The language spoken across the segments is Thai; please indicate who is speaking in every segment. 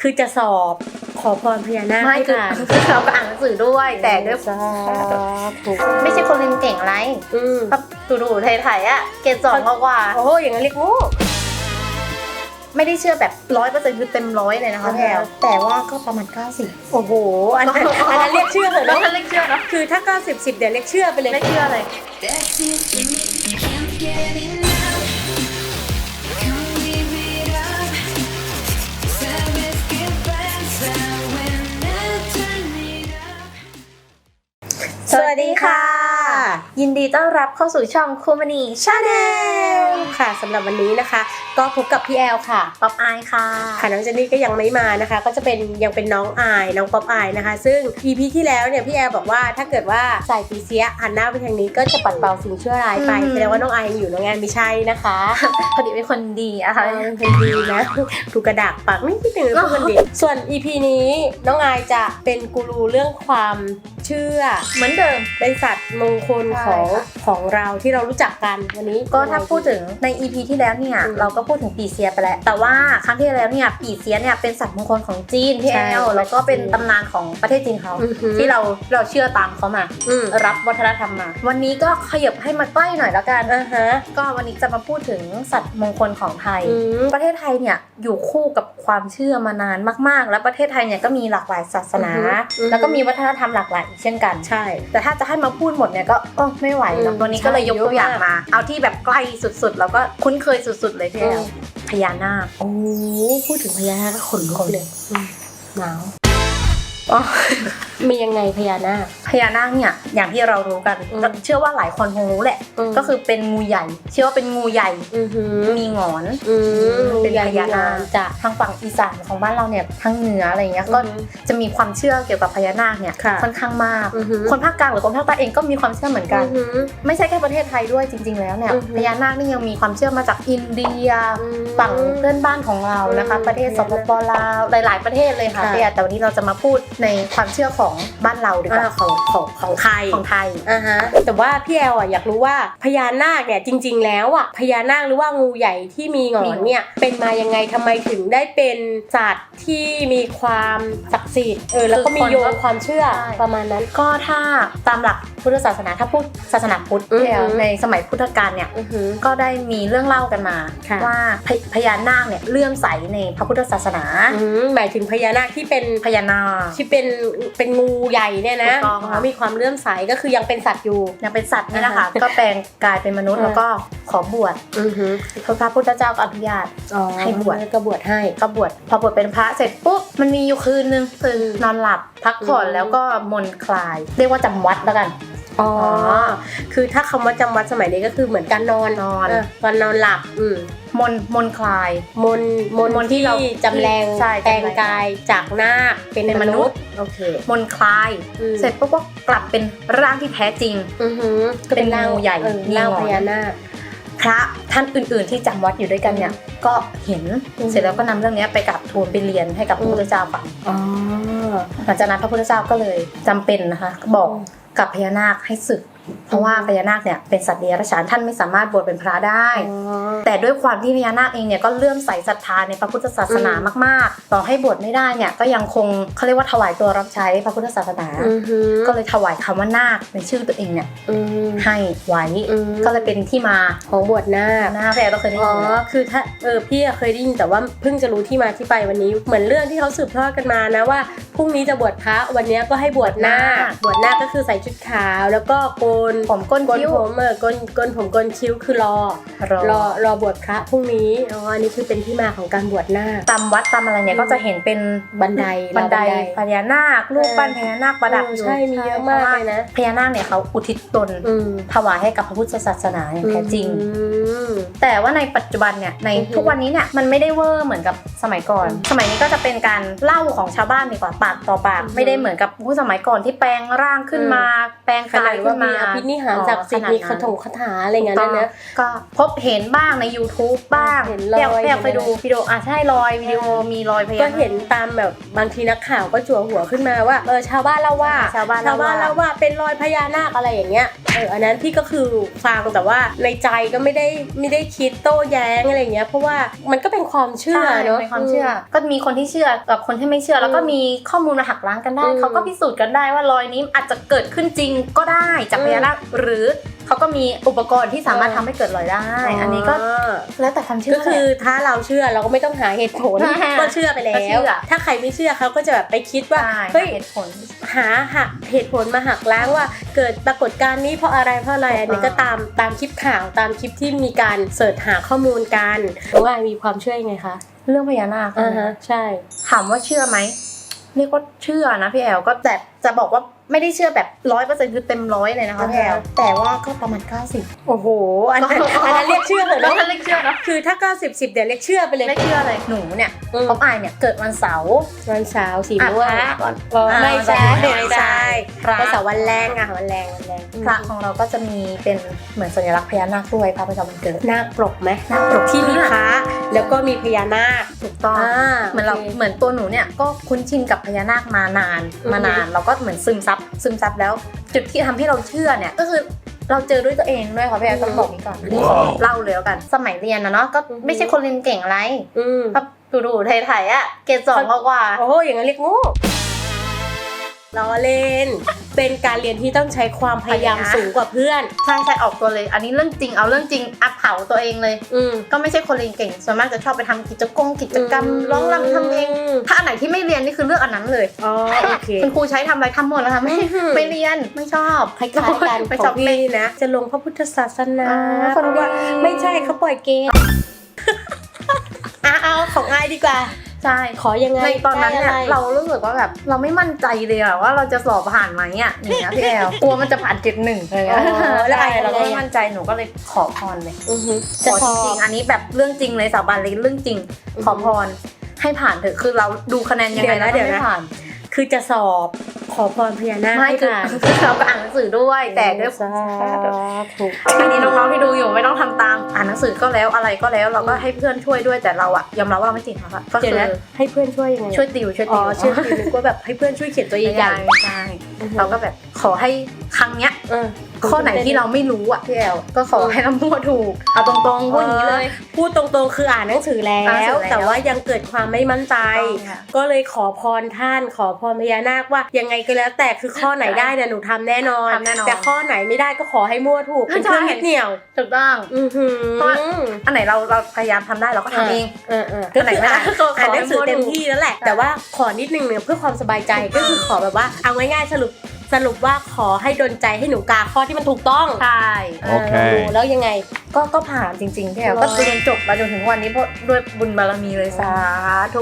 Speaker 1: คือจะสอบขอพรพญานาค
Speaker 2: ไม่
Speaker 1: ให้
Speaker 2: คือ
Speaker 1: ผ่าน
Speaker 2: คือเราก็อ่านหนังสือด้วย แต่ด้วย
Speaker 1: สอบถูก
Speaker 2: ไม่ใช่คนเรียนเก่งอะไร
Speaker 1: อืม
Speaker 2: ก็ดูดูๆไทยๆอะเกรดสองกว่า
Speaker 1: โอ้โหอย่างนั้นเรียกโง่
Speaker 2: ๆไม่ได้เชื่อแบบร้อยเปอร์เซ็นต์คือเต็มร้อยเลยนะคะ
Speaker 1: อ่า
Speaker 2: แพลวแต่ว่าก็ประมาณ90
Speaker 1: โอ้โห อันนั้นอันนั้นเรียกเชื่อเลย
Speaker 2: แล้ว
Speaker 1: เนาะ
Speaker 2: ท่านเล็กเชื่อเนาะ
Speaker 1: คือถ้า90 10เดี๋ยวเรียกเชื่อไปเลย
Speaker 2: ไม่เชื่อเลย สวัสดีค่ะ ยินดีต้อนรับเข้าสู่ช่องคูมานีชาแนล
Speaker 1: ค่ะสำหรับวันนี้นะคะ ก็พบกับพี่แอลค่ะ
Speaker 2: ป๊อปอายค่ะ
Speaker 1: ค่ะน้องเจนนี่ก็ยังไม่มานะคะ ก็จะเป็นยังเป็นน้องอายน้องป๊อปอายนะคะ ซึ่ง EP ที่แล้วเนี่ยพี่แอลบอกว่าถ้าเกิดว่าใส่ปีเสียหันหน้าไปทางนี้ก็จะปัดเป่าสิ่งชั่วร้ายไป
Speaker 2: อืม
Speaker 1: แสดงว่าน้องอายยังอยู่โรงงานไม่ใช่นะคะ
Speaker 2: พอดีเป็นคนดีอะค่ะ
Speaker 1: เออเป็นคนดีนะถูกกระดากปากไม่คิดถึงเป็นคนดีส่วน EP นี้น้องอายจะเป็นกูรูเรื่องความเชื่อ
Speaker 2: เหมือนเดิม
Speaker 1: เป็นสัตว์มงคล
Speaker 2: ใช่
Speaker 1: ของ
Speaker 2: ค่ะ
Speaker 1: ของเราที่เรารู้จักกันวันนี้
Speaker 2: ก็ถ้าพูดถึงใน EP ที่แล้วเนี่ย
Speaker 1: อืม
Speaker 2: เราก็พูดถึงปีเสียไปแล้ว แต่ว่าครั้งที่แล้วเนี่ยปีเสียเนี่ยเป็นสัตว์มงคลของจีนพี่
Speaker 1: ใช่
Speaker 2: แอลแล้วก็เป็นตำนานของประเทศจีนเขา
Speaker 1: อือหือ
Speaker 2: ที่เราเราเชื่อตามเขามา
Speaker 1: อืม
Speaker 2: รับวัฒนธรรมมา วันนี้ก็ขยับให้มาใกล้หน่อยแล้วกัน
Speaker 1: อ่าฮะ
Speaker 2: ก็วันนี้จะมาพูดถึงสัตว์มงคลของไทย
Speaker 1: อืม
Speaker 2: ประเทศไทยเนี่ยอยู่คู่กับความเชื่อมานานมาก ๆ แล้วประเทศไทยเนี่ยก็มีหลากหลายศาสนา
Speaker 1: อือฮึอือฮึ
Speaker 2: แล้วก็มีวัฒนธรรมหลากหลายอีกเช่นกัน
Speaker 1: ใช่
Speaker 2: แต่ถ้าจะให้มาพูดหมดเนี่ยก็เออไม่ไหว
Speaker 1: อื
Speaker 2: เนอะ
Speaker 1: ม
Speaker 2: วันนี้ก็เลยยกตัวอย่าง
Speaker 1: ใช่เยอะมาก
Speaker 2: มา เอาที่แบบใกล้สุดๆ แล้วก็คุ้นเคยสุดๆ เลยพี่แอล
Speaker 1: อืม
Speaker 2: พญานาค
Speaker 1: โอ้พูดถึงพญานาคก็ขนลุกเลยอืมหนาว
Speaker 2: อ๋อ
Speaker 1: มียังไงพญานาค
Speaker 2: พญานาคเนี่ยอย่างที่เรารู้กัน
Speaker 1: อืม
Speaker 2: ก็เชื่อว่าหลายคนคงรู้แหละ
Speaker 1: ม
Speaker 2: ก็คือเป็นงูใหญ่ เชื่อว่าเป็นงูใหญ่
Speaker 1: อือหือ
Speaker 2: มีหงอน
Speaker 1: อืม
Speaker 2: เป็นพญานาค
Speaker 1: จ้ะ
Speaker 2: ทางฝั่งอีสานของบ้านเราเนี่ยทางเหนืออะไรเงี้ยก็
Speaker 1: อือฮึ
Speaker 2: จะมีความเชื่อเกี่ยวกับพญานาคเนี่ย
Speaker 1: ค่ะ
Speaker 2: ค่อนข้างมาก
Speaker 1: อือหือ
Speaker 2: คนภาคกลางหรือคนภาคใต้เองก็มีความเชื่อเหมือนกัน
Speaker 1: อือหือ
Speaker 2: ไม่ใช่แค่ประเทศไทยด้วยจริง ๆ แล้วเนี่ย
Speaker 1: อือฮึ
Speaker 2: พญานาคนี่ยังมีความเชื่อมาจากอินเดีย
Speaker 1: อืม
Speaker 2: ฝั่งเพื่อนบ้านของเรานะคะ
Speaker 1: อืม
Speaker 2: ประเทศสปปลาวหลาย ๆ ประเทศเลยค่ะ
Speaker 1: ค่ะ
Speaker 2: พี่แอร์แต่วันนี้เราจะมาพูดในความเชื่อของบ้านเราดีก
Speaker 1: อ่า
Speaker 2: ว่า
Speaker 1: ของของของไทย
Speaker 2: ของไทย
Speaker 1: อ่าฮะแต่ว่าพี่แอลอะอยากรู้ว่าพญานาคเนี่ยจริง ๆ แล้วอะพญานาคหรือว่างูใหญ่ที่มีหงอนเนี่ยเป็นมายังไงทำไมถึงได้เป็นสัตว์ที่มีความศักดิ์สิทธิ์เออแล้วก็มีโยงความเชื่อ
Speaker 2: ใช่
Speaker 1: ประมาณนั้น
Speaker 2: ก็ถ้าตามหลักพุทธศาสนาถ้าพูดศาสนาพุทธ
Speaker 1: อือฮึ
Speaker 2: พี่แอลในสมัยพุทธกาลเนี่ย
Speaker 1: อือหือ
Speaker 2: ก็ได้มีเรื่องเล่ากันมา
Speaker 1: ค่ะ
Speaker 2: ว่าพญพญานาคเนี่ยเลื่อมใสในพระพุทธศาสนา
Speaker 1: อืมหมายถึงพญานาคที่เป็น
Speaker 2: พญานาค
Speaker 1: ที่เป็นเป็นงูใหญ่เนี่ยนะ
Speaker 2: ถูกต้องค่ะ
Speaker 1: มีความเลื่อมใสก็คือยังเป็นสัตว์อยู่
Speaker 2: ยังเป็นสัตว์นี่แหละ
Speaker 1: อ่า
Speaker 2: ค่ะ
Speaker 1: ฮะ
Speaker 2: ก็แปลงกายเป็นมนุษย์
Speaker 1: อ่า
Speaker 2: แล้วก็ขอบวช
Speaker 1: อือหือ
Speaker 2: พระพุทธเจ้าก็อนุญาต
Speaker 1: อ๋อ
Speaker 2: ให้บวช
Speaker 1: ก็บวชให้
Speaker 2: ก็บวชพอบวชเป็นพระเสร็จปุ๊บมันมีอยู่คืนนึงตื่นนอนหลับพักผ่อน
Speaker 1: อืม
Speaker 2: แล้วก็มนต์คลาย เรียกว่าจำวัดแล้วกัน
Speaker 1: อ๋อ คือถ้าคำว่าจำวัดสมัยนี้ก็คือเหมือนการนอน
Speaker 2: นอน
Speaker 1: เตอนนอนหลับอืม
Speaker 2: มนต์มนต์คลาย
Speaker 1: มนต์มนต์
Speaker 2: มนต์ที่
Speaker 1: ที่
Speaker 2: เรา
Speaker 1: จำแรง
Speaker 2: ใช่
Speaker 1: แปลง
Speaker 2: จำแรง
Speaker 1: กายจากนาคเป็น
Speaker 2: เป็น
Speaker 1: ม
Speaker 2: มนุ
Speaker 1: นุษ
Speaker 2: ษย์
Speaker 1: ย์โอเค
Speaker 2: มนต์คลาย
Speaker 1: อืม
Speaker 2: เสร็จปุ๊บก็กลับเป็นร่างที่แท้จริง
Speaker 1: อือหือก็เป็น
Speaker 2: เป็น
Speaker 1: ร่าง
Speaker 2: งูใหญ่
Speaker 1: เออ
Speaker 2: มี
Speaker 1: ร่าง
Speaker 2: หงอน
Speaker 1: พญานาค
Speaker 2: พระท่านอื่น ๆ ที่จำวัดอยู่ด้วยกันเนี่ยก็เห็น
Speaker 1: อืม
Speaker 2: เสร็จแล้วก็นำเรื่องเนี้ยไปกราบทูลไปเรียนให้กับพระพุทธเจ้าฟัง
Speaker 1: อ๋อ
Speaker 2: หลังจากนั้นพระพุทธเจ้าก็เลยจำเป็นนะคะบอก
Speaker 1: อืม
Speaker 2: กับพญานาคให้ศึก เพราะว่าพญานาคเนี่ยเป็นสัตว์เดรัจฉานท่านไม่สามารถบวชเป็นพระได้
Speaker 1: อ๋อ
Speaker 2: แต่ด้วยความที่พญานาคเองเนี่ยก็เลื่อมใสศรัทธาในพระพุทธศาสนา
Speaker 1: อืม
Speaker 2: มาก ๆ ต่อให้บวชไม่ได้เนี่ยก็ยังคงเขาเรียกว่าถวายตัวรับใช้พระพุทธศาสนา
Speaker 1: อือหือ
Speaker 2: ก็เลยถวายคำว่านาคในชื่อตัวเองเนี่ย
Speaker 1: อืม
Speaker 2: ให้ไว้
Speaker 1: อืม
Speaker 2: ก็เลยเป็นที่มา
Speaker 1: ของบวชนาค
Speaker 2: หน้าแพรก็เคยได้
Speaker 1: อ๋
Speaker 2: ยิ
Speaker 1: อ
Speaker 2: นไหม
Speaker 1: คือถ้าเออพี่อะเคยได้ยินแต่ว่าเพิ่งจะรู้ที่มาที่ไปวันนี้เหมือนเรื่องที่เขาสืบทอดกันมานะว่าพรุ่งนี้จะบวชพระวันเนี้ยก็ให้บวชนาคบวชนาคก็คือใส่ชุดขาวแล้วก็โกน
Speaker 2: ผมก้น
Speaker 1: โกน
Speaker 2: คิ้ว
Speaker 1: ผมเออโกนโกนผมโกนคิ้วคือรอ
Speaker 2: รอ
Speaker 1: รอรอบวชพระพรุ่งนี้อ๋ออันนี้คือเป็นที่มาของการบวชนาค
Speaker 2: ตามวัดตามอะไรเนี่ย
Speaker 1: อืม
Speaker 2: ก็จะเห็นเป็น
Speaker 1: บันได
Speaker 2: บันได
Speaker 1: ราวบันได
Speaker 2: พญานาครูปปั้นพญานาคประดับ
Speaker 1: เออ
Speaker 2: อยู่
Speaker 1: ใช่มีเยอะมากเลยนะ
Speaker 2: พญานาคเนี่ยเขาอุทิศตน
Speaker 1: อืม
Speaker 2: ถวายให้กับพระพุทธศาสนาอย่างแท้จริง
Speaker 1: อืม
Speaker 2: แต่ว่าในปัจจุบันเนี่ยใน
Speaker 1: อือฮึ
Speaker 2: ทุกวันนี้เนี่ยมันไม่ได้เวอร์เหมือนกับสมัยก่อน
Speaker 1: อืม
Speaker 2: สมัยนี้ก็จะเป็นการเล่าของชาวบ้านดีกว่าปากต่อปาก
Speaker 1: อืม
Speaker 2: ไม่ได้เหมือนกับผู้สมัยก่อนที่แปลงร่างขึ้นมา แปลง
Speaker 1: ข
Speaker 2: กา
Speaker 1: นาด
Speaker 2: ย
Speaker 1: ว่า
Speaker 2: ขึ้น
Speaker 1: มี
Speaker 2: มา
Speaker 1: อภินิหารศักดิ์สิทธิ์มีคาถงคาถาอะไรเงี้ย
Speaker 2: ถูกต้
Speaker 1: นะ
Speaker 2: อง
Speaker 1: เนอะ
Speaker 2: ก็พบเห็นบ้างใน YouTube บ้าง
Speaker 1: เห็นรอย
Speaker 2: แอบแอบไป
Speaker 1: เห็นอะไร
Speaker 2: ดูวิดีโออะใช่รอยวิดีโอมีรอยพญา
Speaker 1: ก็
Speaker 2: นาค
Speaker 1: เห็นตามแบบบางทีนักข่าวก็จั่วหัวขึ้นมาว่าเออชาวบ้านเล่าว่า
Speaker 2: ชาวบ้านเล่าว่า
Speaker 1: เล่าว่าเป็นรอยพญานาคอะไรอย่างเงี้ยเอออันนั้นพี่ก็คือฟังแต่ว่าในใจก็ไม่ได้ไม่ได้คิดโต้แย้งอะไรเงี้ยเพราะว่ามันก็เป็นความเชื่อ
Speaker 2: ใช่
Speaker 1: เนาะ
Speaker 2: เป็นความเชื่อ ก็มีคนที่เชื่อกับคนที่ไม่เชื่อ แล้วก็มีข้อมูลมาหักล้างกันได้
Speaker 1: อืม
Speaker 2: เขาก็พิสูจน์กันได้ว่ารอยนี้อาจจะเกิดขึ้นจริงก็ได้จากพญานาคหรือเขาก็มีอุปกรณ์ที่สามารถทำให้เกิดรอยได้ อันนี้ก็แล้วแต่ความเชื่อ
Speaker 1: ก็คือถ้าเราเชื่อเราก็ไม่ต้องหาเหตุผล
Speaker 2: อ่า
Speaker 1: ก็เชื่อไปแล้
Speaker 2: ก็เชื่
Speaker 1: ว
Speaker 2: อ
Speaker 1: ถ้าใครไม่เชื่อเขาก็จะแบบไปคิดว่า
Speaker 2: ใช่
Speaker 1: เฮ้ย
Speaker 2: เหตุผล
Speaker 1: หาหักเหตุผลมาหักล้างว่าเกิดปรากฏการณ์นี้เพราะอะไรเพราะอะไร
Speaker 2: ถูก
Speaker 1: อันนี้ก็ตามตามคลิปข่าวตามคลิปที่มีการเสิร์ชหาข้อมูลกันว่ามีความเชื่อยังไงคะ
Speaker 2: เรื่องพญานาค
Speaker 1: อ่าฮะใช่
Speaker 2: ถามว่าเชื่อไหมเรียกว่าเชื่อนะพี่แอลก็แต่ จะบอกว่าไม่ได้เชื่อแบบร้อยเปอร์เซ็นต์คือเต็มร้อยเลยนะคะพี่แอลแต่ว่าก็ประมาณ90
Speaker 1: โอ้โห อันนั้นอันนั้นเรียกเชื่อเหรอ
Speaker 2: แล้ว
Speaker 1: เนาะ
Speaker 2: เรียกเชื่อเนาะ
Speaker 1: คือถ้า90 10เดี๋ยวเรียกเชื่อไปเลย
Speaker 2: ไม่เชื่อเลยหนูเนี่ย
Speaker 1: อืม
Speaker 2: ป๊อปอายเนี่ยเกิดวันเสาร์
Speaker 1: วันเสาร์สี
Speaker 2: อะ
Speaker 1: ม่วง
Speaker 2: พระก่อน
Speaker 1: อ๋อไม่ใช่
Speaker 2: อ่า
Speaker 1: ไม่ใช่
Speaker 2: พระ
Speaker 1: วันเสาร์วันแรงอะวันแรงวันแรง
Speaker 2: พระของเราก็จะมีเป็นเหมือนสัญลักษณ์พญานาคด้วยพระประจำวันเกิด
Speaker 1: นาคปลกไหม
Speaker 2: นาคปลก
Speaker 1: ที่มีพระแล้วก็มีพญานาค
Speaker 2: ถูกต้อง
Speaker 1: อ่า
Speaker 2: เหมือนเรา
Speaker 1: โค
Speaker 2: เหมือนตัวหนูเนี่ยก็คุ้นชินกับพญานาคมานาน
Speaker 1: อือฮึ
Speaker 2: มานานเราก็เหมือนซึมซับซึมซับแล้ว จุดที่ทำให้เราเชื่อเนี่ยก็คือเราเจอด้วยตัวเองด้วยค่ะพี่แอลต้องบอกนี้ก่อนอันนี้ขอเล่าเลยแล้วกัน สมัยเรียนนะเนาะก็
Speaker 1: อือฮึ
Speaker 2: ไม่ใช่คนเรียนเก่งอะไร
Speaker 1: อืม
Speaker 2: ก็ดูดูๆไทยๆอะเกรดสองกว่า
Speaker 1: โอ้โหอย่างนั้นเรียกโง่ ล้อเล่น เป็นการเรียนที่ต้องใช้ความพยายาม สูงกว่าเพื่อน
Speaker 2: ใช่ใช่ออกตัวเลย อันนี้เรื่องจริงเอาเรื่องจริงอัพเผาตัวเองเลย
Speaker 1: อืม
Speaker 2: ก็ไม่ใช่คนเรียนเก่งส่วนมากจะชอบไปทำกิจกรรมกิจกรรมร้องรำทำเพลง
Speaker 1: ม
Speaker 2: ถ้าอันไหนที่ไม่เรียนนี่คือเลือกอันนั้นเลย
Speaker 1: อ๋อโอเค
Speaker 2: คุณครูใช้ทำอะไรทำหมดแล้วทำไม่
Speaker 1: อื้อหือ
Speaker 2: ไม่เรียนไม่ชอบ
Speaker 1: คล้ายๆกัน
Speaker 2: ไป
Speaker 1: ข
Speaker 2: ส
Speaker 1: อ
Speaker 2: องบ
Speaker 1: พี่
Speaker 2: เต้น
Speaker 1: นะ จะลงพระพุทธศาสนา
Speaker 2: อ่า
Speaker 1: เพราะว่า
Speaker 2: คนดี
Speaker 1: ไม่ใช่เขาปล่อยเกม อะเอาของอายดีกว่า
Speaker 2: ใช่
Speaker 1: ขอยังไง
Speaker 2: ในตอนนั้นเนี่ย
Speaker 1: ได้อะไร
Speaker 2: เรารู้สึกว่าแบบเราไม่มั่นใจเลยอะว่าเราจะสอบผ่านไหมอะอย่างเงี้ยพี่แอลกลัวมันจะผ่านเจ็ดหนึ่งเลย
Speaker 1: อ๋อแล้ว
Speaker 2: ใช่
Speaker 1: ไอ้
Speaker 2: เราก็
Speaker 1: ทำไง
Speaker 2: ไม่
Speaker 1: อะ
Speaker 2: มั่นใจหนูก็เลยขอพรเลย
Speaker 1: อือฮึ
Speaker 2: ขอจริงๆอันนี้แบบเรื่องจริงเลยสาบานเลยเรื่องจริง
Speaker 1: อือฮึ
Speaker 2: ขอพรให้ผ่านเถอะคือเราดูคะแนนยังไง
Speaker 1: เดี๋ยวนะ
Speaker 2: ราก็
Speaker 1: เดี๋ยวนะ
Speaker 2: ไม่ผ่าน
Speaker 1: คือจะสอบ ขอพรพญานาค
Speaker 2: ไม่
Speaker 1: ให้
Speaker 2: คือ
Speaker 1: ผ่าน
Speaker 2: คือเราก็อ่านหนังสือด้วย แต่ด้วย
Speaker 1: สาธุ
Speaker 2: อันนี้น้องๆที่ดูอยู่ไม่ต้องทำตามอ่านหนังสือก็แล้วอะไรก็แล้วเราก็ให้เพื่อนช่วยด้วยแต่เราอะยอมรับว่าเราไม่จริงค่ะก็
Speaker 1: เดี๋ยว
Speaker 2: คือ
Speaker 1: นะให้เพื่อนช่วยยังไง
Speaker 2: ช่วยติวช่วย
Speaker 1: อ๋
Speaker 2: ติ
Speaker 1: อ
Speaker 2: ว
Speaker 1: ช่วยคือนึกว่าแบบให้เพื่อนช่วยเขียนตัวใหญ่
Speaker 2: ใช่ใช่
Speaker 1: ๆ
Speaker 2: เราก็แบบขอให้ครั้งเนี้ย
Speaker 1: เออ
Speaker 2: ข้อไหนที่เราไม่รู้อะพี่แอลก็ขอให้เรามั่วถูกเอาตรงๆพูดอย่างนี้เลย
Speaker 1: พูดตรงๆคืออ่านหนังสือแล้
Speaker 2: อ่านหนังสื
Speaker 1: ว
Speaker 2: อแล้ว
Speaker 1: แต่ว่ายังเกิดความไม่มั่นใจ
Speaker 2: ต้องค่ะ
Speaker 1: ก็เลยขอพรท่านขอพรพญานาคว่ายังไงก็แล้วแต่คือข้อไหนได้เนี่ยหนูทำแน่นอน
Speaker 2: ทำแน่นอน
Speaker 1: แต่ข้อไหนไม่ได้ก็ขอให้มั่วถูกเป็นเครื่อง
Speaker 2: ใช่
Speaker 1: ยึดเหนี่ยว
Speaker 2: ถูกต้อง
Speaker 1: อือหือ
Speaker 2: เพราะว่าอันไหนเราเราพยายามทำได้เราก็ทำเอง
Speaker 1: เออเออก็
Speaker 2: อันไหน
Speaker 1: คือ
Speaker 2: ไม่ได้
Speaker 1: อ่าน
Speaker 2: ก็ขอ
Speaker 1: อ่านหนังสือ
Speaker 2: ให้มั่ว
Speaker 1: เต็ม
Speaker 2: ถูก
Speaker 1: ที่แล้วแหละ แต่ว่าขอนิดนึงเนี่ยเพื่อความสบายใจก็คือขอแบบว่าเอาง่ายๆสรุปสรุปว่าขอให้ดนใจให้หนูกาข้อที่มันถูกต้อง
Speaker 2: ใช่
Speaker 3: โอเค
Speaker 1: แล้วยังไง
Speaker 2: ก็ก็ผ่านจริงๆพี่แอล
Speaker 1: ร้อย
Speaker 2: ก็เรียนจบมาจนถึงวันนี้เพราะด้วยบุญบารมีเลยสาธุ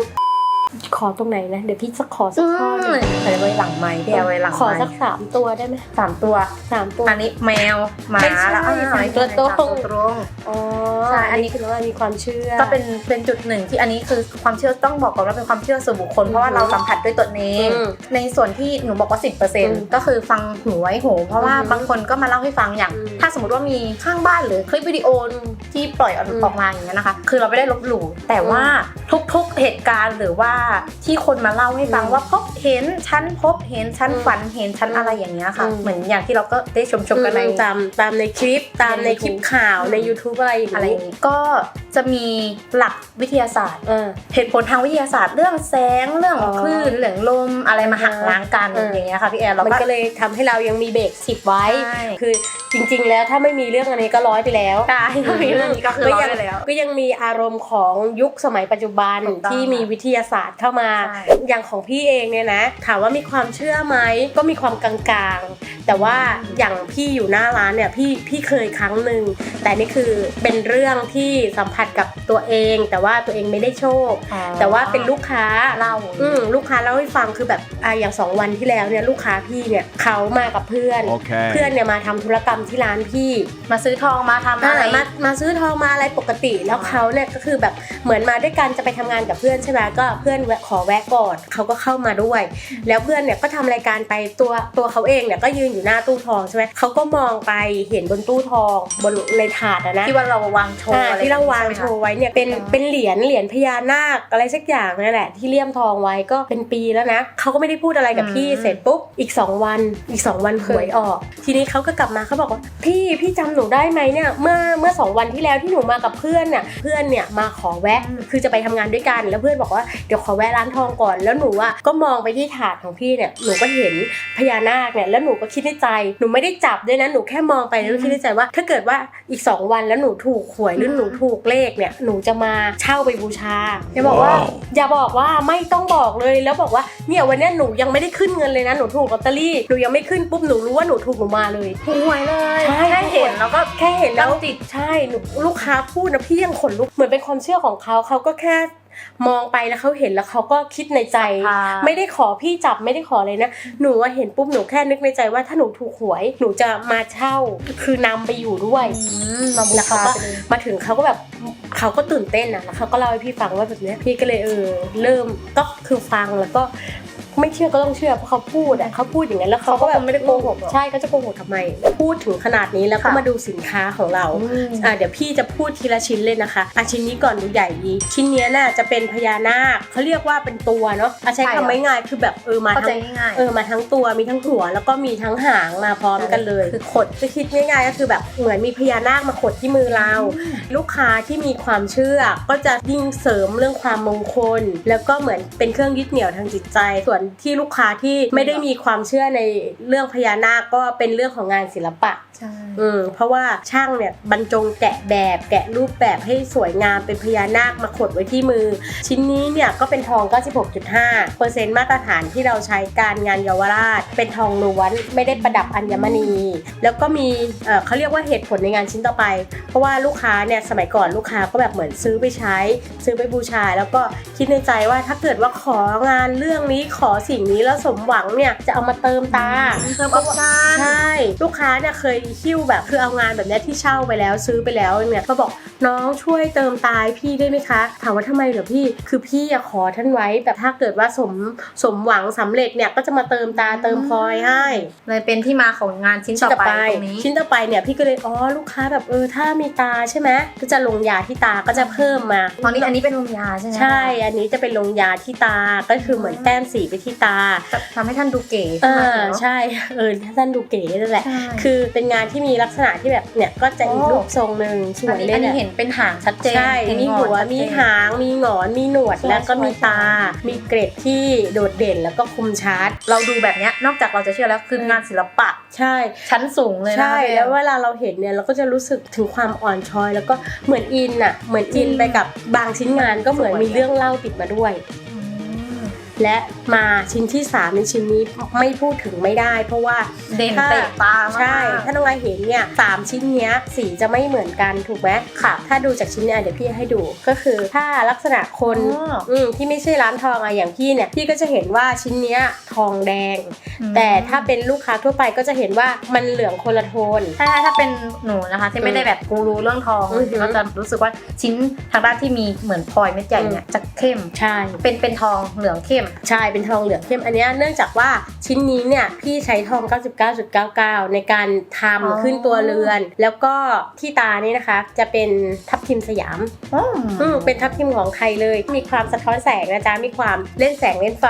Speaker 1: ขอตรงไหนนะเดี๋ยวพี่จะขอสักข้อหนึ่ง
Speaker 2: แต่ไว้หลังไม้พี่แอลไว้หลัง
Speaker 1: ขอ
Speaker 2: ไม้
Speaker 1: สักสามตัวได้ไหม
Speaker 2: สามตัว
Speaker 1: สามตัว
Speaker 2: อันนี้แมวหมา
Speaker 1: ไม่ใช่
Speaker 2: แล้วอ่
Speaker 1: สามตัวตรง
Speaker 2: สามตัวตรง
Speaker 1: อ๋อ
Speaker 2: ใช่
Speaker 1: อันนี้คือว่ามีความเชื่อ
Speaker 2: ก็เป็นเป็นจุดหนึ่งที่อันนี้คือความเชื่อต้องบอกก่อนว่าเป็นความเชื่อส่วนบุคคลเพราะว่าเราสัมผัสด้วยตนเอง
Speaker 1: อืม
Speaker 2: ในส่วนที่หนูบอกว่า
Speaker 1: ม
Speaker 2: 10%ก็คือฟังหูไว้หูเพราะว่า
Speaker 1: อืม
Speaker 2: บางคนก็มาเล่าให้ฟังอย่าง
Speaker 1: อืม
Speaker 2: ถ้าสมมติว่ามีข้างบ้านหรือคลิปวิดีโอที่ปล่อยออก
Speaker 1: อืม
Speaker 2: ออกมาอย่างเงี้ยนะคะ คือเราไม่ได้ลบหลู่แต่ว่าทุกๆเหตุการณ์หรือว่าที่คนมาเล่าให้ฟัง
Speaker 1: อืม
Speaker 2: ว่าพบเห็นฉันพบเห็นฉัน
Speaker 1: อืม
Speaker 2: ฝันเห็นฉัน
Speaker 1: อืม
Speaker 2: อะไรอย่างเงี้ยค่ะ
Speaker 1: อืม
Speaker 2: เหมือนอย่างที่เราก็ได้ชมชมๆกันใน
Speaker 1: ตามตามในคลิปตามในคลิปข่าวใน YouTube อะไรอย่าง
Speaker 2: อะไรอ
Speaker 1: นี้
Speaker 2: ย่างงี้ก็จะมีหลักวิทยาศาสตร์
Speaker 1: เออ
Speaker 2: เหตุผลทางวิทยาศาสตร์เรื่องแสงเรื่อง
Speaker 1: อ๋อ
Speaker 2: คลื่นเรื่องลมอะไรมาหักล้างกัน
Speaker 1: เออ
Speaker 2: อย่างเงี้ยค่ะพี่แอร์เรา
Speaker 1: มัน
Speaker 2: ก็
Speaker 1: ก็เลยทำให้เรายังมีเบรกสิบไว้
Speaker 2: ใช่
Speaker 1: คือจริง ๆ แล้วถ้าไม่มีเรื่องอันนี้ก็ร้อยไปแล้ว
Speaker 2: ใช่ก็มีเรื่องนี้ก็คือร้อยไปแล้ว
Speaker 1: ก็ยังมีอารมณ์ของยุคสมัยปัจจุบัน
Speaker 2: ถูกต้อง
Speaker 1: ที่มีวิทยาศาสตร์เข้ามา
Speaker 2: ใช่
Speaker 1: อย่างของพี่เองเนี่ยนะ ถามว่ามีความเชื่อไหมก็มีความกลางๆ แต่ว่าอย่างพี่อยู่หน้าร้านเนี่ยพี่พี่เคยครั้งหนึ่งแต่นี่คือเป็นเรื่องที่สัมผัสกับตัวเอง แต่ว่าตัวเองไม่ได้โชค แต่ว่าเป็นลูกค้า
Speaker 2: เล่า
Speaker 1: อืมลูกค้าเล่าให้ฟังคือแบบอะอย่างสองวันที่แล้วเนี่ยลูกค้าพี่เนี่ยเขามากับเพื่อน
Speaker 3: Okay.
Speaker 1: เพื่อนเนี่ยมาทำธุรกรรมที่ร้านพี่
Speaker 2: มาซื้อทองมาทำ
Speaker 1: อ่า
Speaker 2: อะไร
Speaker 1: มามาซื้อทองมาอะไรปกติแล้วเขาเนี่ยก็คือแบบเหมือนมาด้วยกันจะไปทำงานกับเพื่อนใช่ไหมก็เพื่อนแวะขอแวะก่อนเขาก็เข้ามาด้วย แล้วเพื่อนเนี่ยก็ทำรายการไปตัวตัวเขาเองเนี่ยก็ยืนอยู่หน้าตู้ทองใช่ไหมเขาก็มองไปเห็นบนตู้ทองบนในถาดอะนะ
Speaker 2: ที่ว่าเราวางโชว์
Speaker 1: อ่า
Speaker 2: อะไร
Speaker 1: ที่เราวาง
Speaker 2: ใไหม
Speaker 1: โช
Speaker 2: คะ
Speaker 1: ว์ไว้เนี่ยเป็น
Speaker 2: อ่า
Speaker 1: เป็นเหรียญเหรียญพญานาคอะไรสักอย่างนั่นแหละที่เลี่ยมทองไว้ก็เป็นปีแล้วนะเขาก็ไม่ได้พูดอะไรกับพี่เสร็จปุ๊บอีก 2 วันอีก 2 วันหวยออก ทีนี้เขาก็กลับมาเขาบอกว่าพี่พี่จำหนูได้ไหมเนี่ยเมื่อเมื่อสองวันที่แล้วที่หนูมากับเพื่อนน่ะเพื่อนเนี่ยมาขอแวะคือจะไปทำงานด้วยกันแล้วเพื่อนบอกว่าเดี๋ยวขอแวะร้านทองก่อน แล้วหนูอะก็มองไปที่ถาดของพี่เนี่ยหนูก็เห็นพญานาคเนี่ยแล้วหนูก็คิดในใจ หนูไม่ได้จับด้วยนะหนูแค่มองไปแล้วคิดในใจว่า ถ้าเกิดว่าอีก 2 วันแล้วหนูถูกหวยหรือหนูถูกเลขเนี่ยหนูจะมาเช่าไปบูชาอย่าบอกว่า
Speaker 3: ว้าว
Speaker 1: อย่าบอกว่าไม่ต้องบอกเลยแล้วบอกว่าเนี่ยวันเนี้ยหนูยังไม่ได้ขึ้นเงินเลยนะหนูถูกลอตเตอรี่หนูยังไม่ขึ้นปุ๊บหนูรู้ว่าหนูถูกหนูมาเลย
Speaker 2: หวยเลย
Speaker 1: ใช่
Speaker 2: แค่เห็นแล้วก็
Speaker 1: แค่เห็นแล้ว
Speaker 2: ตั้งจิต
Speaker 1: ใช่หนูลูกค้าพูดนะพี่ยังขนลุกเหมือนเป็นความเชื่อของเขาเขาก็แค่ มองไปแล้วเขาเห็นแล้วเขาก็คิดในใจ ไม่ได้ขอพี่จับไม่ได้ขอเลยนะ หนูว่าเห็นปุ๊บหนูแค่นึกในใจว่าถ้าหนูถูกหวยหนูจะมาเช่าคือนำไปอยู่ด้วย
Speaker 2: มาบู
Speaker 1: แล้วเขา
Speaker 2: ชา
Speaker 1: ก็
Speaker 2: ไปเลย
Speaker 1: มาถึงเขาก็แบบเขาก็ตื่นเต้นอะแล้วเขาก็เล่าให้พี่ฟังว่าแบบเนี้ยพี่ก็เลยเออเริ่มก็คือฟังแล้วก็ ไม่เชื่อก็ต้องเชื่อเพราะเขาพูดอะเขาพูดอย่างนั้นแล้วเขาก็แบบ
Speaker 2: เขาก็คงไม่ได้โกหกหรอก
Speaker 1: ใช่เขาจะโกหกทำไม พูดถึงขนาดนี้แล้วก็
Speaker 2: ค่ะ
Speaker 1: มาดูสินค้าของเราอ่าเดี๋ยวพี่จะพูดทีละชิ้นเลยนะคะอะชิ้นนี้ก่อนดูใหญ่ดีชิ้นเนี้ยน่ะจะเป็นพญานาคเขาเรียกว่าเป็นตัวเนาะอะใช้
Speaker 2: ใช่
Speaker 1: คำไม่ง่ายคือแบบเออมา
Speaker 2: เข้าใจ
Speaker 1: ทั้ง
Speaker 2: ง่าย
Speaker 1: เออมาทั้งตัวมีทั้งหัว แล้วก็มีทั้งหางมาพร้อมกันเลยคือขดจะคิดง่ายๆก็คือแบบเหมือนมีพญานาคมาขดที่มือเรา ลูกค้าที่มีความเชื่อก็จะยิ่งเสริมเรื่องความมงคล แล้วก็เหมือนเป็นเครื่องยึดเหนี่ยวทางจิตใจส่วนที่ลูกค้าที่ไม่ได้มีความเชื่อในเรื่องพญานาคก็เป็นเรื่องของงานศิลปะ
Speaker 2: ใช่
Speaker 1: อืมเพราะว่าช่างเนี่ยบรรจงแกะแบบแกะรูปแบบให้สวยงามเป็นพญานาคมาขดไว้ที่มือ ชิ้นนี้เนี่ยก็เป็นทอง 96.5เปอร์เซ็นต์มาตรฐานที่เราใช้การงานเยาวราช เป็นทองล้วนไม่ได้ประดับอัญมณี แล้วก็มีเอ่อเขาเรียกว่าเหตุผลในงานชิ้นต่อไป เพราะว่าลูกค้าเนี่ยสมัยก่อนลูกค้าก็แบบเหมือนซื้อไปใช้ ซื้อไปบูชา แล้วก็คิดในใจว่าถ้าเกิดว่าของานเรื่องนี้ขอสิ่งนี้แล้วสมหวังเนี่ยจะเอามาเติมตา
Speaker 2: เพิ่มออปชั่น
Speaker 1: ใช่ลูกค้าเนี่ยเคยหิ้วแบบคือเอางานแบบเนี้ยที่เช่าไปแล้วซื้อไปแล้วเนี่ยก็บอกน้องช่วยเติมตายพี่ได้ไหมคะถามว่าทำไมเหรอพี่คือพี่อะขอท่านไว้แบบถ้าเกิดว่าสมสมหวังสำเร็จเนี่ยก็จะมาเติมตาเติมพลอยให้
Speaker 2: เลยเป็นที่มาของงานชิ้นต่อไปตรงนี้
Speaker 1: ชิ้นต่อไปเนี่ยพี่ก็เลยอ๋อลูกค้าแบบเออถ้ามีตาใช่ไหมก็จะลงยาที่ตาก็จะเพิ่มมา
Speaker 2: ตอนนี้อันนี้เป็นลมยาใช่ไหม
Speaker 1: ใช่ อันนี้จะเป็นลงยาที่ตาก็คือเหมือนแต้มสีไปที่ตา
Speaker 2: จะทำให้ท่านดูเก๋
Speaker 1: เอ
Speaker 2: ขึ้นมา
Speaker 1: อ
Speaker 2: เนอะ
Speaker 1: ใช่เออถ้าท่านดูเก๋นั่นแหละ
Speaker 2: ใช่
Speaker 1: คือเป็นงานที่มีลักษณะที่แบบเนี่ยก็จะอีก
Speaker 2: โอ้
Speaker 1: รูปทรงหนึ่งสวยเลย
Speaker 2: อันนี้
Speaker 1: เนี่ย
Speaker 2: เห็นเป็นหางชัดเจน
Speaker 1: ใช่
Speaker 2: เน
Speaker 1: มี
Speaker 2: งอน
Speaker 1: หัว
Speaker 2: ชัดเจน
Speaker 1: มีหางมีหงอนมีหนวด
Speaker 2: ใช่
Speaker 1: แล้วก็มี
Speaker 2: ใช่
Speaker 1: ตา มีเกร็ดที่โดดเด่นแล้วก็คมชัด
Speaker 2: เราดูแบบเนี้ยนอกจากเราจะเชื่อแล้วคืองานศิลปะ
Speaker 1: ใช่
Speaker 2: ชั้นสูงเลยนะ
Speaker 1: ใช่
Speaker 2: พี่
Speaker 1: แล้วเวลาเราเห็นเนี่ยเราก็จะรู้สึกถึงความอ่อนช้อย แล้วก็เหมือนอินอะเหมือนอิน
Speaker 2: จริง
Speaker 1: ไปกับบางชิ้นงานก็เหมือน
Speaker 2: สวย
Speaker 1: มีเรื่องเล่าติดมาด้วย
Speaker 2: อืม
Speaker 1: และมาชิ้นที่สามในชิ้นนี้ไม่พูดถึงไม่ได้ เพราะว่า
Speaker 2: เด่น
Speaker 1: ถ้า
Speaker 2: เตะตามาก
Speaker 1: ใช่ถ้าน้องไอเห็นเนี่ยสามชิ้นเนี้ยสีจะไม่เหมือนกันถูกไหมค่ะ ถ้าดูจากชิ้นเนี้ยเดี๋ยวพี่ให้ดูก็คือถ้าลักษณะคน
Speaker 2: อ๋อ
Speaker 1: อืมที่ไม่ใช่ร้านทองอะอย่างพี่เนี่ยพี่ก็จะเห็นว่าชิ้นเนี้ยทองแดง
Speaker 2: อืม
Speaker 1: แต่ถ้าเป็นลูกค้าทั่วไปก็จะเห็นว่ามันเหลืองคนละโทน
Speaker 2: ถ้าถ้าเป็นหนูนะคะที่ไม่ได้แบบกูรู้เรื่องทอง
Speaker 1: อือหือ
Speaker 2: ก็จะรู้สึกว่าชิ้นทางด้านที่มีเหมือนพลอยเม็ดใหญ่เนี่ยจะเข้ม
Speaker 1: ใช่
Speaker 2: เป็นเป็นทองเหลืองเข้ม
Speaker 1: ใช่เป็นทองเหลืองเข้มอันเนี้ยเนื่องจากว่าชิ้นนี้เนี่ยพี่ใช้ทอง 99.99 ในการทำ
Speaker 2: อ๋อ
Speaker 1: ขึ้นตัวเรือน แล้วก็ที่ตานี่นะคะ จะเป็นทับทิมสยาม
Speaker 2: อืม
Speaker 1: อืมเป็นทับทิมของไทยเลย มีความสะท้อนแสงนะจ๊ะมีความเล่นแสงเล่นไฟ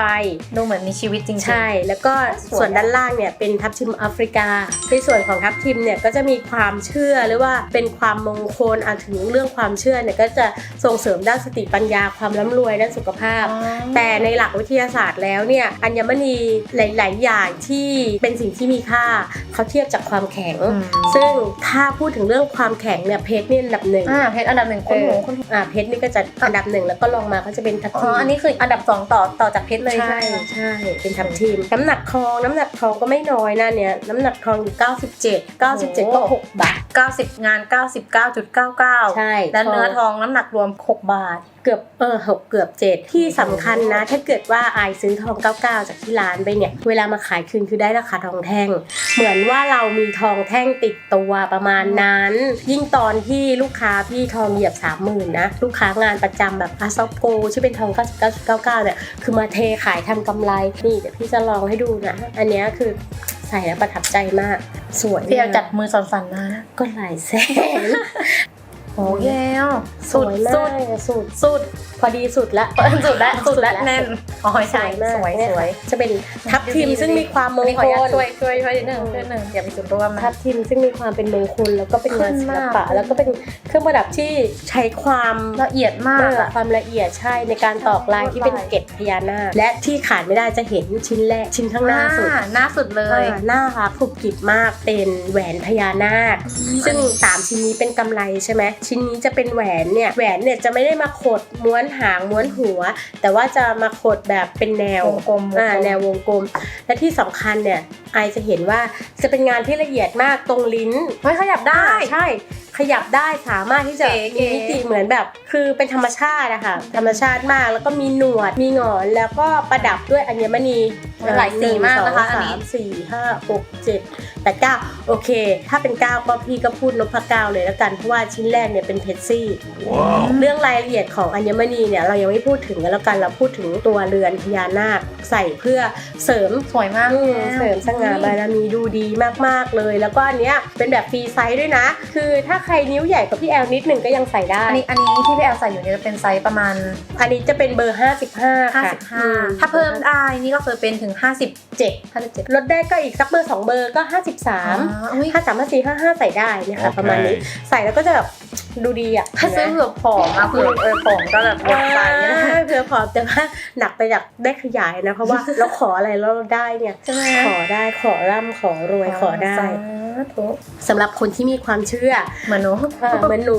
Speaker 2: ดูเหมือนมีชีวิตจริงๆ
Speaker 1: ใช่ แล้วก็
Speaker 2: สวย
Speaker 1: ส่วนด้านล่างเนี่ยเป็นทับทิมแอฟริกาในส่วนของทับทิมเนี่ยก็จะมีความเชื่อหรือว่าเป็นความมงคลอาถึงเรื่องความเชื่อเนี่ยก็จะส่งเสริมด้านสติปัญญาความร่ำรวยด้านสุขภาพ
Speaker 2: อ๋อ
Speaker 1: แต่ในหลักวิทยาศาสตร์แล้วเนี่ยอัญมณีหลาย ๆ อย่างที่เป็นสิ่งที่มีค่าเขาเทียบจากความแข็ง
Speaker 2: อืม
Speaker 1: ซึ่งถ้าพูดถึงเรื่องความแข็งเนี่ยเพชรเนี่ยอันดับหนึ่ง
Speaker 2: อ่าเพชรอันดับหนึ่งคุณหนูคุณหนู
Speaker 1: อ่าเพชรนี่ก็จะอันดับหนึ่งแล้วก็ลองมาก็จะเป็นทับ
Speaker 2: อ๋
Speaker 1: ทิ
Speaker 2: อ
Speaker 1: ม
Speaker 2: อันนี้คืออันดับสองต่อต่อจากเพชรเลย
Speaker 1: ใช่
Speaker 2: ใช่ไหม
Speaker 1: ใช่เป็นทับทิมน้ำหนักทองน้ำหนักทองก็ไม่น้อยนะเนี่ยน้ำหนักทองอยู่97 97ก็6บาท
Speaker 2: 90 งาน 99.99
Speaker 1: ใช่
Speaker 2: แล้วเนื้อทองน้ำหนักรวม 6 บาท
Speaker 1: เกือบเออหกเกือบเจ็ดที่สำคัญนะ ถ้าเกิดว่าอายซื้อทอง99จากที่ร้านไปเนี่ย เวลามาขายคืนคือได้ราคาทองแท่ง เหมือนว่าเรามีทองแท่งติดตัวประมาณนั้น ยิ่งตอนที่ลูกค้าพี่ทองเหยียบ30,000นะ ลูกค้างานประจำแบบอาซอโกที่เป็นทอง99.99เนี่ย คือมาเทขายทำกำไร นี่เดี๋ยวพี่จะลองให้ดูนะ อันเนี้ยคือใส่แล้วประทับใจมาก สวย
Speaker 2: พี่เอา
Speaker 1: มาก
Speaker 2: จัดมือสั่นๆนะ
Speaker 1: ก็หลายแสน
Speaker 2: โอ้แก้ว
Speaker 1: ส
Speaker 2: สุ
Speaker 1: ว
Speaker 2: ด
Speaker 1: ยมา
Speaker 2: สุ
Speaker 1: ก
Speaker 2: ด
Speaker 1: สุด
Speaker 2: สุด
Speaker 1: พอดีสุดละ
Speaker 2: สุดและสุดและ
Speaker 1: สุดและ
Speaker 2: แน่นอ๋อใช่
Speaker 1: มาก
Speaker 2: สวย
Speaker 1: เนี่
Speaker 2: สวย
Speaker 1: จะเป็นทับทิมซึ่งมีความม
Speaker 2: อัน
Speaker 1: ง
Speaker 2: นี้ข
Speaker 1: ค
Speaker 2: ออนุญาต
Speaker 1: ล
Speaker 2: ช่วยช่วยช่วยนิดนึงช่วยนิดนึงอย่าไปจุดร่วมนะ
Speaker 1: ทับทิมซึ่งมีความเป็นมงคลแล้วก็เป็นงานศิลปะ
Speaker 2: ขึ้นมาก
Speaker 1: แล้วก็เป็นเครื่องประดับที่ใช้ความ
Speaker 2: ละเอียดมาก
Speaker 1: เออ
Speaker 2: อะ
Speaker 1: ความละเอียดใช่ในการตอกลายที่เป็นเกล็ดพญานาคและที่ขาดไม่ได้จะเห็นชิ้นแรกชิ้นข้างหน้าสุด
Speaker 2: หน้าสุดเลย
Speaker 1: อ่าหน้ารักกรุบกริบมากเป็นแหวนพญานาค ซึ่งสามชิ้นนี้เป็นกำไรใช่ไหมชิ้นนี้จะเป็นแหวนเนี่ยแหวนเนี่ยจะไม่ได้มาขดม้วนหางม้วนหัว แต่ว่าจะมาขดแบบเป็นแนว
Speaker 2: วงกลม
Speaker 1: อ่าแนววงกลม และที่สำคัญเนี่ยไอจะเห็นว่าจะเป็นงานที่ละเอียดมากตรงลิ้น
Speaker 2: เฮ้ยขยับได้
Speaker 1: อ่าใช่ขยับได้สามารถที่จะ
Speaker 2: เก๋ๆ
Speaker 1: มีมิติเหมือนแบบ คือเป็นธรรมชาติอะค่ะธรรมชาติมากแล้วก็มีหนวดมีหงอนแล้วก็ประดับด้วยอัญมณี
Speaker 2: หลายสีมากนะคะ
Speaker 1: หงสง
Speaker 2: อันนี้
Speaker 1: สามสี่ห้าหกเจ็ดแปดเก้าโอเค ถ้าเป็นเก้าก็พี่ก็พูดนพเก้าเลยแล้วกันเพราะว่าชิ้นแรกเนี่ยเป็นเพชรซี่ เรื่องรายละเอียดของอัญมณีเนี่ยเรายังไม่พูดถึงกันแล้วกันเราพูดถึงตัวเรือนพญานาคใส่เพื่อเสริม
Speaker 2: สวยมาก
Speaker 1: อืมเสริมสง่าบารมีดูดีมากๆเลย แล้วก็อันเนี้ยเป็นแบบฟรีไซส์ด้วยนะ คือถ้าใครนิ้วใหญ่กว่าพี่แอลนิดหนึ่งก็ยังใส่ได้
Speaker 2: อันนี้อันนี้ที่พี่แอลใส่อยู่เนี่ยจะเป็นไซส์ประมาณ
Speaker 1: อันนี้จะเป็นเบอร์ 55ค่ะอืม
Speaker 2: 55 ถ้าเพิ่มได้นี่ก็คือเป็นถึง 57 57
Speaker 1: ลดได้ก็อีกสักเบอร์2เบอร์ก็53
Speaker 2: อุ้ย
Speaker 1: 53 54 55 ใส่ได้เนะคะ
Speaker 3: โอเค
Speaker 1: ประมาณนี้ ใส่แล้วก็จะแบบ ดูดีอะ
Speaker 2: ถ้าซื้อเผื่อผอมอะเผื่อเออผอมก็แบบลดไป
Speaker 1: เอ
Speaker 2: นะ
Speaker 1: อเผื่อผอมแต่ว่าหนักไปจากได้ขยายนะเพราะว่าเราขออะไรแล้วเราได้เนี่ย
Speaker 2: ใช่ไหม
Speaker 1: ขอได้ขอร่ำขอรวยขอได้
Speaker 2: สาธุ
Speaker 1: สำหรับคนที่มีความเชื่อ
Speaker 2: เหมือนหนู
Speaker 1: เออเหมือนหนู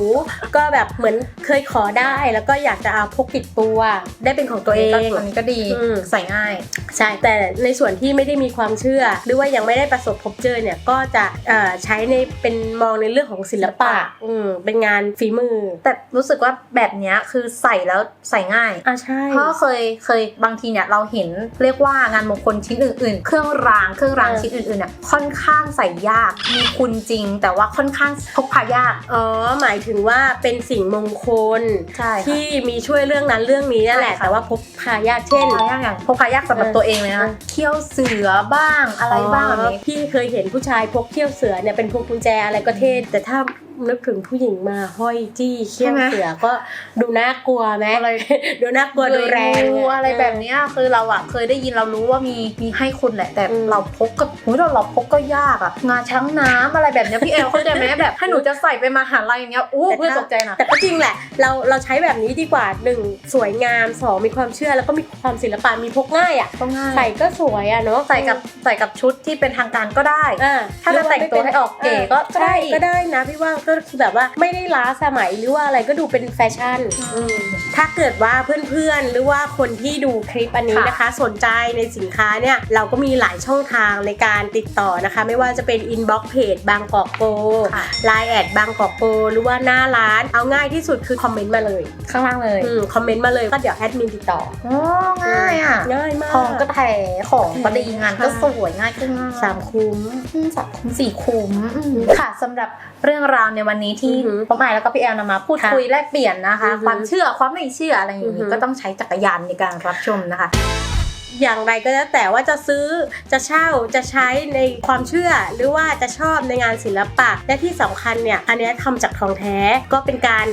Speaker 1: ก็แบบเหมือนเคยขอได้แล้วก็อยากจะเอาพกติดตัวได้เป็นของตัวเอง
Speaker 2: อันนี้ก็ดี
Speaker 1: อืม
Speaker 2: ใส่ง่าย
Speaker 1: ใช่แต่ในส่วนที่ไม่ได้มีความเชื่อ หรือว่ายังไม่ได้ประสบพบเจอเนี่ยก็จะเอ่อใช้ในเป็นมองในเรื่องของศิลปะ
Speaker 2: ศิลปะ
Speaker 1: อืมเป็นงานฝีมือ
Speaker 2: แต่รู้สึกว่าแบบเนี้ยคือใส่แล้วใส่ง่าย
Speaker 1: อะใช่
Speaker 2: เพราะเคยเคยบางทีเนี่ยเราเห็นเรียกว่างานมงคลชิ้นอื่น ๆ เครื่องรางเครื่องรางชิ้นอื่นๆเนี่ยค่อนข้างใส่ยากมีคุณจริง แต่ว่าค่อนข้างพกพายาก
Speaker 1: อ๋อหมายถึงว่าเป็นสิ่งมงคล
Speaker 2: ใช่ค่ะ
Speaker 1: ที่มีช่วยเรื่องนั้นเรื่องนี้นั่นแหละ
Speaker 2: ใช่ค่ะ
Speaker 1: แต่ว่าพกพายากเช่น
Speaker 2: พายากอย่างพกพายากสำหรับ
Speaker 1: เออ
Speaker 2: ตัวเองเลยนะ
Speaker 1: เออ
Speaker 2: เขี้ยวเสือบ้างอะไรบ้างแบบนี้
Speaker 1: พี่เคยเห็นผู้ชายพกเขี้ยวเสือเนี่ยเป็นพวงกุญแจอะไรก็เท่แต่ถ้า นึกถึงผู้หญิงมาห้อยจี้เขี้ยว
Speaker 2: ใช่ไหม
Speaker 1: เสือก็ดูน่ากลัวไหม
Speaker 2: อะไร
Speaker 1: ดูน่ากลัวดูแรง
Speaker 2: งูอะไรแบบเนี้ยคือเราอะเคยได้ยินเรารู้ว่ามีมีให้คุณแหละ แต่
Speaker 1: อืม
Speaker 2: เราพกก็หูเราเราพกก็ยากอะงาช้างน้ำอะไรแบบเนี้ยพี่แอลเข้าใจไหมแบบให้หนูจะใส่ไปมหาลัยอย่างเงี้ยอู้เพื่อนตกใจนะ
Speaker 1: แต่ก็จริงแหละ เราเราใช้แบบนี้ดีกว่าหนึ่งสวยงามสองมีความเชื่อแล้วก็มีความศิลปะมีพกง่ายอะ
Speaker 2: ก็ง่าย
Speaker 1: ใส่ก็สวยอะเนาะ
Speaker 2: ใส่กับใส่กับชุดที่เป็นทางการก็ได้
Speaker 1: อ่า
Speaker 2: ถ้าจะแต่งตัวให้ออกเก๋ก็
Speaker 1: ใช่
Speaker 2: ได้อีก
Speaker 1: ก็ได้นะพี่ว่าก็คือแบบว่าไม่ได้ล้าสมัยหรือว่าอะไรก็ดูเป็นแฟชั่น
Speaker 2: อืม
Speaker 1: ถ้าเกิดว่าเพื่อนๆ หรือว่าคนที่ดูคลิปอันนี้
Speaker 2: ค่ะ
Speaker 1: นะคะ สนใจในสินค้าเนี่ย เราก็มีหลายช่องทางในการติดต่อนะคะ ไม่ว่าจะเป็น inbox page บางกอกโป
Speaker 2: ค่ะ
Speaker 1: Line แอดบางกอกโปหรือว่าหน้าร้าน เอาง่ายที่สุดคือคอมเมนต์มาเลย
Speaker 2: ข้างล่างเลย
Speaker 1: อืมคอมเมนต์มาเลยก็เดี๋ยวแอดมินติดต่อ
Speaker 2: โอ้ง่ายอะ
Speaker 1: ง่ายมาก
Speaker 2: ทองก็แถของก็ดีงานก็
Speaker 1: ค่ะ
Speaker 2: สวยง่ายขึ้นมาก
Speaker 1: สามคุ้ม
Speaker 2: อืมสามคุ้มสี่คุ้มอืมค่ะสำหรับเรื่องราวในวันนี้ที่
Speaker 1: อือหือ
Speaker 2: ป้อมไอแล้วก็พี่แอลนำมาพูด
Speaker 1: ค่ะ
Speaker 2: คุยแลกเปลี่ยนนะคะ
Speaker 1: อือหือ
Speaker 2: ความเชื่อความไม่เชื่ออะไรอย่าง
Speaker 1: อือหื
Speaker 2: นี้
Speaker 1: อ
Speaker 2: ก็ต้องใช้จักรยานในการรับชมนะคะ
Speaker 1: อย่างไรก็แล้วแต่ว่าจะซื้อจะเช่าจะใช้ในความเชื่อ หรือว่าจะชอบในงานศิลปะ และที่สำคัญเนี่ยอันเนี้ยทำจากทองแท้ก็เป็นการ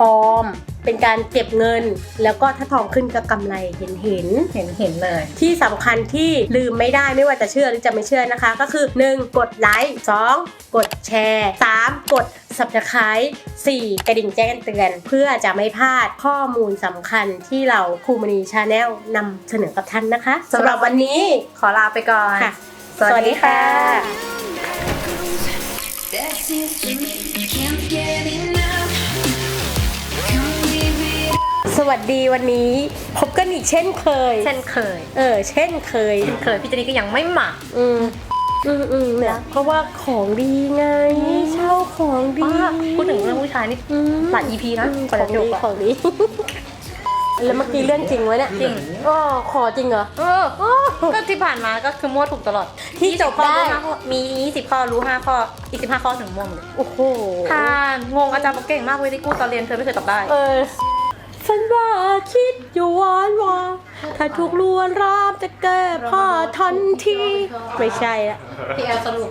Speaker 1: ออม เป็นการเก็บเงิน แล้วก็ถ้าทองขึ้นก็กำไรเห็นเห็นๆ
Speaker 2: เห็นเห็นเลย
Speaker 1: ที่สำคัญที่ลืมไม่ได้ไม่ว่าจะเชื่อหรือจะไม่เชื่อนะคะ ก็คือ 1. กดไลค์ 2. กดแชร์ 3. กด subscribe 4 กระดิ่งแจ้งเตือน เพื่อจะไม่พลาดข้อมูลสำคัญที่เราครูมณีชาแนลนำเสนอกับท่านนะคะสำหรับวันนี้
Speaker 2: ขอลาไปก่อน
Speaker 1: ค่ะ สวัสดีค่ะ
Speaker 4: That's it for me. Can't get enough.
Speaker 1: สวัสดีวันนี้พบกันอีกเช่นเคย
Speaker 2: เช่นเคย
Speaker 1: เออ เช่นเคย
Speaker 2: เช่นเคยพี่เจนี่ก็ยังไม่หมัก
Speaker 1: อืมอืมอืมเนี่ยเพราะว่าของดีไงเช่าของดี
Speaker 2: ป้าพูดถึงเรื่องผู้ชายนี่
Speaker 1: อืม
Speaker 2: หลาย EP นะ
Speaker 1: อืม
Speaker 2: กว่า
Speaker 1: ขอ
Speaker 2: จะ
Speaker 1: ง
Speaker 2: จ
Speaker 1: ดี
Speaker 2: บอะ
Speaker 1: ของดีแล้วเมื่อกี้เรื่องจริงวะเนี่ย
Speaker 2: จริง
Speaker 1: อ๋อขอจริงเหรอ
Speaker 2: เออก็ที่ผ่านมาก็คือมั่วถูกตลอด
Speaker 1: ที่จบ
Speaker 2: ข้อ
Speaker 1: ได้
Speaker 2: รู้ห้าข้อมี20ข้อรู้5ข้ออีก15ข้อถึงมั่วหมดเลย
Speaker 1: โอ้โห
Speaker 2: ค่ะงงอาจารย์บอกเก่งมากเว้ยที่กูตอนเรียนเธอไม่เคยตอบได้
Speaker 1: เออ ฉันว่าคิดอยู่วานว่าถ้าถูกลวนรามจะแก้ผ้าทันที ไม่ใช่ละ
Speaker 2: พี่แอลสรุป